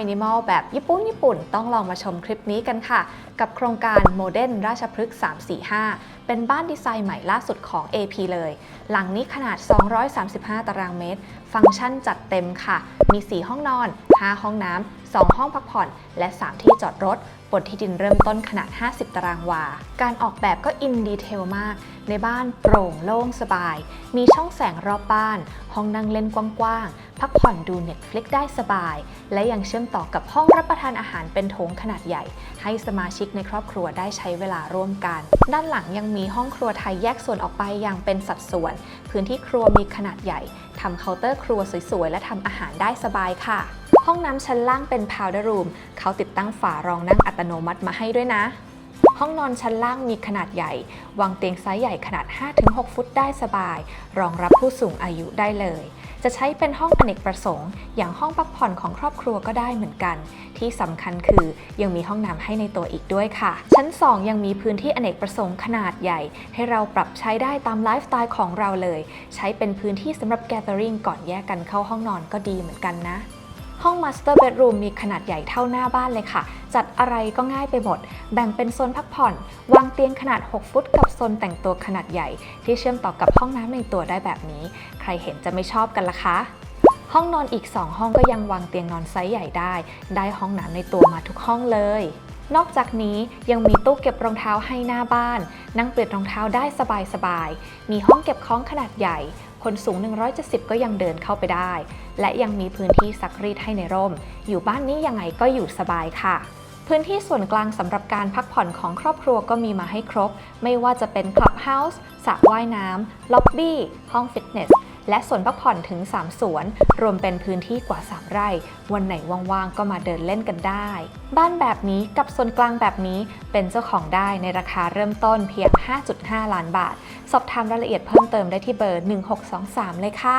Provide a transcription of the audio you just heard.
มินิมอลแบบญี่ปุ่นญี่ปุ่น ต้องลองมาชมคลิปนี้กันค่ะ กับโครงการโมเดิร์นราชพฤกษ์ 345 เป็นบ้านดีไซน์ใหม่ล่าสุดของ AP เลย หลังนี้ขนาด 235 ตารางเมตร ฟังก์ชันจัดเต็มค่ะ มี 4 ห้องนอน 5 ห้องน้ำ 2 ห้องพักผ่อน และ 3 ที่จอดรถบนที่ดินเริ่มต้นขนาด 50 ตารางวา การออกแบบก็อินดีเทลมาก ในบ้านโปร่งโล่งสบาย มีช่องแสงรอบบ้าน ห้องนั่งเล่นกว้างๆ พักผ่อนดู Netflix ได้สบาย และยังเชื่อมต่อกับห้องรับประทานอาหารเป็นโถงขนาดใหญ่ ให้สมาชิกในครอบครัวได้ใช้เวลาร่วมกัน ด้านหลังยังมีห้องครัวไทยแยกส่วนออกไปอย่างเป็นสัดส่วน พื้นที่ครัวมีขนาดใหญ่ทำเคาน์เตอร์ครัวสวยๆ และทำอาหารได้สบายค่ะ ห้องน้ำชั้นล่างเป็น powder room เขาติดตั้งฝารองนั่งอัตโนมัติมาให้ด้วยนะ ห้องนอนชั้นล่างมีขนาดใหญ่ วางเตียงไซส์ใหญ่ขนาด 5-6 ฟุตได้สบาย รองรับผู้สูงอายุได้เลย จะใช้เป็นห้องอเนกประสงค์ อย่างห้องพักผ่อนของครอบครัวก็ได้เหมือนกัน ที่สำคัญคือยังมีห้องน้ำให้ในตัวอีกด้วยค่ะ ชั้น 2 ยังมีพื้นที่อเนกประสงค์ขนาดใหญ่ ให้เราปรับใช้ได้ตามไลฟ์สไตล์ของเราเลย ใช้เป็นพื้นที่สำหรับ gathering ก่อนแยกกันเข้าห้องนอนก็ดีเหมือนกันนะ ห้อง Master Bedroom มีขนาดใหญ่เท่าหน้าบ้านเลยค่ะ จัดอะไรก็ง่ายไปหมด แบ่งเป็นโซนพักผ่อน วางเตียงขนาด 6 ฟุตกับโซนแต่งตัวขนาดใหญ่ ที่เชื่อมต่อกับห้องน้ำในตัวได้แบบนี้ ใครเห็นจะไม่ชอบกันละคะห้องนอนอีก 2 ห้องก็ยังวางเตียงนอนไซส์ใหญ่ได้ ได้ห้องน้ำในตัวมาทุกห้องเลย นอกจากนี้ยังมีตู้เก็บรองเท้าให้หน้าบ้าน นั่งเปลี่ยนรองเท้าได้สบายๆ มีห้องเก็บของขนาดใหญ่ คนสูง 170 ก็ยังเดินเข้าไปได้ และยังมีพื้นที่ซักรีดให้ในร่ม อยู่บ้านนี้ยังไงก็อยู่สบายค่ะพื้นที่ส่วนกลางสำหรับการพักผ่อนของครอบครัวก็มีมาให้ครบ ไม่ว่าจะเป็นคลับเฮาส์สระว่ายน้ำล็อบบี้ ห้องฟิตเนส และสวนพักผ่อนถึง 3 สวน รวมเป็นพื้นที่กว่า 3 ไร่ วันไหนว่างๆ ก็มาเดินเล่นกันได้ บ้านแบบนี้กับส่วนกลางแบบนี้เป็นเจ้าของได้ในราคาเริ่มต้นเพียง 5.5 ล้านบาท สอบถามรายละเอียดเพิ่มเติมได้ที่เบอร์ 1623 เลยค่ะ